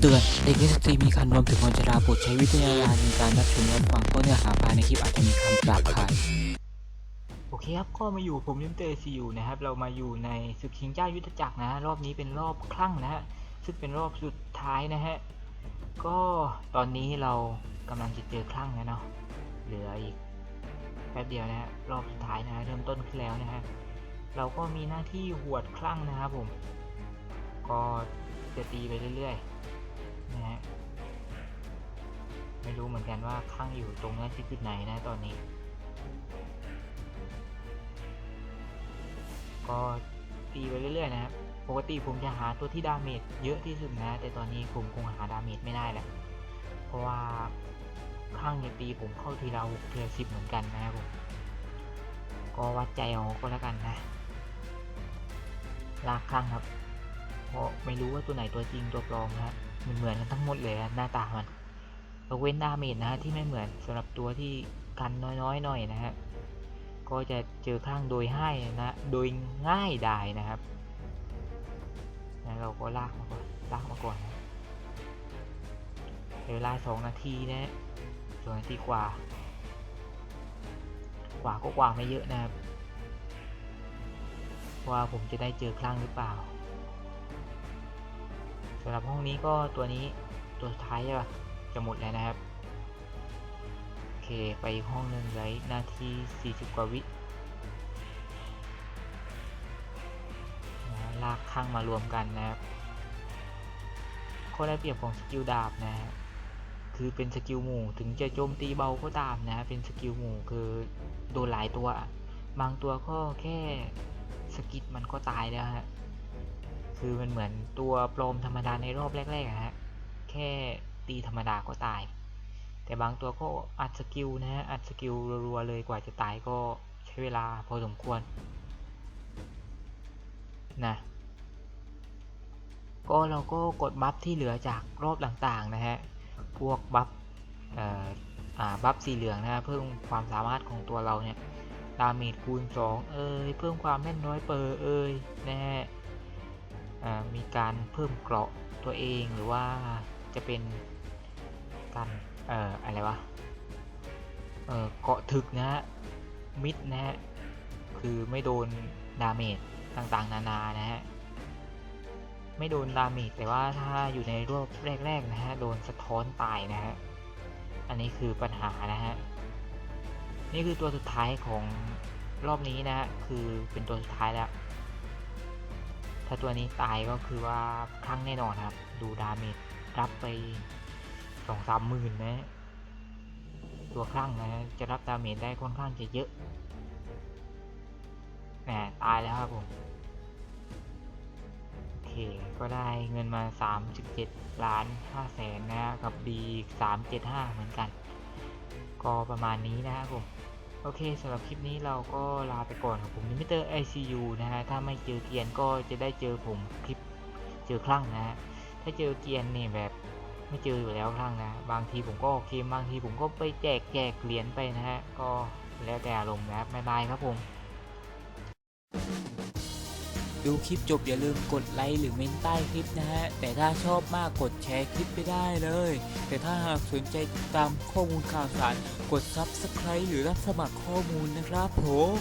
เตือนเด็กและสตรีมีคันรวมถึงคนชราโปรดใช้วิจารณญาณในการรับชมรับฟังเพราะเนื้อหาภายในคลิปอาจจะมีคำหยาบคายโอเคครับก็มาอยู่ผมลิมเตอร์ซีอยู่นะครับ เรามาอยู่ในศึกชิงเจ้ายุทธจักรนะฮะรอบนี้เป็นรอบคลั่งนะฮะซึ่งเป็นรอบสุดท้ายนะฮะก็ตอนนี้เรากำลังจะเจอคลั่งแล้วเนาะเหลืออีกแป๊บเดียวนะฮะรอบสุดท้ายนะฮะเริ่มต้นขึ้นแล้วนะฮะเราก็มีหน้าที่หวดคลั่งนะครับผม ก็จะตีไปเรื่อยๆ เหมือนกันว่าคลั่งอยู่ตรงหน้าที่จุดไหนนะตอนนี้ ก็ตีไปเรื่อยๆนะครับปกติผมจะหาตัวที่ดาเมจเยอะที่สุดนะ แต่ตอนนี้ผมคงหาดาเมจไม่ได้แหล้วเพราะว่าข้างจะตีผมเข้าทีละหกเทีละสิบเหมือนกันนะครับผมก็วัดใจเอาก็แล้วกันนะลากข้างครับ เพราะไม่รู้ว่าตัวไหนตัวจริงตัวปลอมฮะมันเหมือนกันทั้งหมดเลยอะหน้าตามัน กเว้นดาเมจนะฮะที่ไม่เหมือนสำหรับตัวที่กันน้อยๆหน่อยนะฮะก็จะเจอข้างโดยให้นะโดยง่ายดายนะครับนะเราก็ลากมาก่อนลากมาก่อนนะเวลาสองนาทีนะสองนาทีกว่า กว่าก็กว่าไม่เยอะนะครับว่าผมจะได้เจอครั้งหรือเปล่าสำหรับห้องนี้ก็ตัวนี้ตัวท้ายใช่ปะ จะหมดแล้วนะครับ โอเค ไปห้องหนึ่งเหลยนาที40 กว่าวิลากข้างมารวมกันนะครับข้อได้เปรียบของสกิลดาบนะฮะคือเป็นสกิลหมู่ถึงจะโจมตีเบาก็ตามนะเป็นสกิลหมู่คือโดนหลายตัว บางตัวก็แค่สกิดมันก็ตายแล้วฮะคือมันเหมือนตัวปลอมธรรมดาในรอบแรกๆอะฮะแค่ ตีธรรมดาก็ตาย แต่บางตัวก็อัดสกิลนะฮะ อัดสกิลรัวๆเลยกว่าจะตายก็ใช้เวลาพอสมควร นะ ก็เราก็กดบัฟที่เหลือจากรอบต่างๆนะฮะ พวกบัฟอ่าบัฟสีเหลืองนะฮะเพิ่มความสามารถของตัวเราเนี่ยดาเมจคูณ 2 เอ้ยเพิ่มความแม่นน้อยเปอร์เอ้ยนะฮะอ่ามีการเพิ่มเกราะตัวเองหรือว่าจะเป็น การเอ่ออะไรวะเอ่อเกาะถึกนะฮะมิดนะฮะคือไม่โดนดาเมจต่างๆ นานานะฮะไม่โดนดาเมจแต่ว่าถ้าอยู่ในรอบแรกๆนะฮะโดนสะท้อนตายนะฮะอันนี้คือปัญหานะฮะนี่คือตัวสุดท้ายของรอบนี้นะฮะคือเป็นตัวสุดท้ายแล้วถ้าตัวนี้ตายก็คือว่าครั้งแน่นอนครับ ดูดาเมจรับไป สองสามหมื่นนะฮะตัวครั้งนะฮะจะรับดาเมจได้ค่อนข้างจะเยอะแหมตายแล้วครับผม โอเค ก็ได้เงินมา 37 ล้าน5แสนนะฮะกับ B 375 เหมือนกัน ก็ประมาณนี้นะครับผมโอเคสำหรับคลิปนี้เราก็ลาไปก่อนครับผมนิมิเตอร์ ICU นะฮะ ถ้าไม่เจอเกียนก็จะได้เจอผมคลิปเจอคลั่งนะฮะ ถ้าเจอเกียนเนี่ยแบบ ไม่เจออยู่แล้วคลั่งนะ บางทีผมก็โอเคบางทีผมก็ไปแจกแจกเหรียญไปนะฮะ ก็แล้วแต่อารมณ์นะครับบ๊ายบายครับผม ดูคลิปจบอย่าลืมกดไลค์หรือเมนใต้คลิปนะฮะ แต่ถ้าชอบมากกดแชร์คลิปไปได้เลย แต่ถ้าหากสนใจติดตามข้อมูลข่าวสาร กด Subscribe หรือรับสมัครข้อมูลนะครับผม